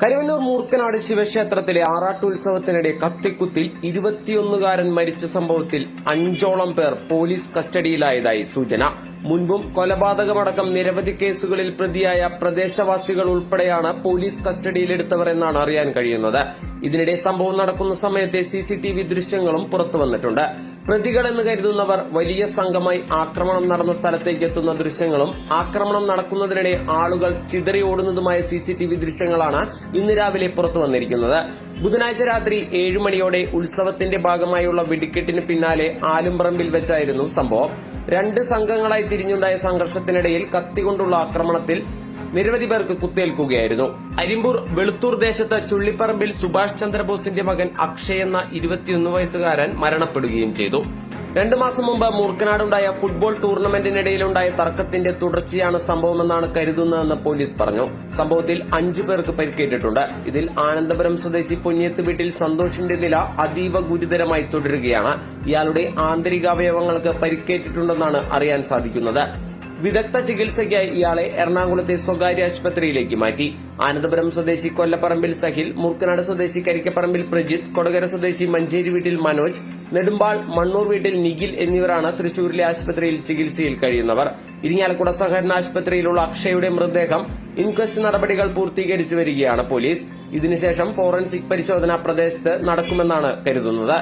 കരുവന്നൂർ മൂർക്കനാട് ശിവക്ഷേത്രത്തിലെ ആറാട്ടുത്സവത്തിനിടെ കത്തിക്കുത്തിൽ ഇരുപത്തിയൊന്നുകാരൻ മരിച്ച സംഭവത്തിൽ അഞ്ചോളം പേർ പോലീസ് കസ്റ്റഡിയിലായതായി സൂചന. മുൻപും കൊലപാതകമടക്കം നിരവധി കേസുകളിൽ പ്രതിയായ പ്രദേശവാസികൾ ഉൾപ്പെടെയാണ് പോലീസ് കസ്റ്റഡിയിലെടുത്തവർ എന്നാണ് അറിയാൻ കഴിയുന്നത്. ഇതിനിടെ സംഭവം നടക്കുന്ന സമയത്തെ സിസിടിവി ദൃശ്യങ്ങളും പുറത്തുവന്നിട്ടുണ്ട്. പ്രതികളെന്ന് കരുതുന്നവർ വലിയ സംഘമായി ആക്രമണം നടന്ന സ്ഥലത്തേക്ക് എത്തുന്ന ദൃശ്യങ്ങളും ആക്രമണം നടക്കുന്നതിനിടെ ആളുകൾ ചിതറി ഓടുന്നതുമായ സിസിടിവി ദൃശ്യങ്ങളാണ് ഇന്ന് രാവിലെ പുറത്തു വന്നിരിക്കുന്നത്. ബുധനാഴ്ച രാത്രി ഏഴു മണിയോടെ ഉത്സവത്തിന്റെ ഭാഗമായുള്ള വെടിക്കെട്ടിന് പിന്നാലെ ആലുംപറമ്പിൽ വെച്ചായിരുന്നു സംഭവം. രണ്ട് സംഘങ്ങളായി തിരിഞ്ഞുണ്ടായ സംഘർഷത്തിനിടയിൽ കത്തികൊണ്ടുള്ള ആക്രമണത്തിൽ നിരവധി പേർക്ക് കുത്തേൽക്കുകയായിരുന്നു. അരിമ്പൂർ വെളുത്തൂർ ദേശത്ത് ചുള്ളിപ്പറമ്പിൽ സുഭാഷ് ചന്ദ്രബോസിന്റെ മകൻ അക്ഷയ് എന്ന ഇരുപത്തിയൊന്ന് വയസ്സുകാരൻ മരണപ്പെടുകയും ചെയ്തു. രണ്ടു മാസം മുമ്പ് മൂർക്കനാടുണ്ടായ ഫുട്ബോൾ ടൂർണമെന്റിനിടയിലുണ്ടായ തർക്കത്തിന്റെ തുടർച്ചയാണ് സംഭവമെന്നാണ് കരുതുന്നതെന്ന് പോലീസ് പറഞ്ഞു. സംഭവത്തിൽ അഞ്ചു പേർക്ക് പരിക്കേറ്റിട്ടുണ്ട്. ഇതിൽ ആനന്ദപുരം സ്വദേശി പൊന്നിയത്ത് വീട്ടിൽ സന്തോഷിന്റെ നില അതീവ ഗുരുതരമായി തുടരുകയാണ്. ഇയാളുടെ ആന്തരികാവയവങ്ങൾക്ക് പരിക്കേറ്റിട്ടുണ്ടെന്നാണ് അറിയാൻ സാധിക്കുന്നത്. വിദഗ്ധ ചികിത്സയ്ക്കായി ഇയാളെ എറണാകുളത്തെ സ്വകാര്യ ആശുപത്രിയിലേക്ക് മാറ്റി. അനന്തപുരം സ്വദേശി കൊല്ലപ്പറമ്പിൽ സഹിൽ മുർക്കനാട് സ്വദേശി കരിക്കപ്പറമ്പിൽ പ്രജിത് കൊടകര സ്വദേശി മഞ്ചേരി വീട്ടിൽ മനോജ് നെടുമ്പാൾ മണ്ണൂർ വീട്ടിൽ നിഖിൽ എന്നിവരാണ് തൃശൂരിലെ ആശുപത്രിയിൽ ചികിത്സയിൽ കഴിയുന്നവർ. ഇരിങ്ങാലക്കുട സഹകരണ ആശുപത്രിയിലുള്ള അക്ഷയുടെ മൃതദേഹം ഇൻക്വസ്റ്റ് നടപടികൾ പൂർത്തീകരിച്ചു വരികയാണ് പോലീസ്. ഇതിനുശേഷം ഫോറൻസിക് പരിശോധന പ്രദേശത്ത് നടക്കുമെന്നാണ് കരുതുന്നത്.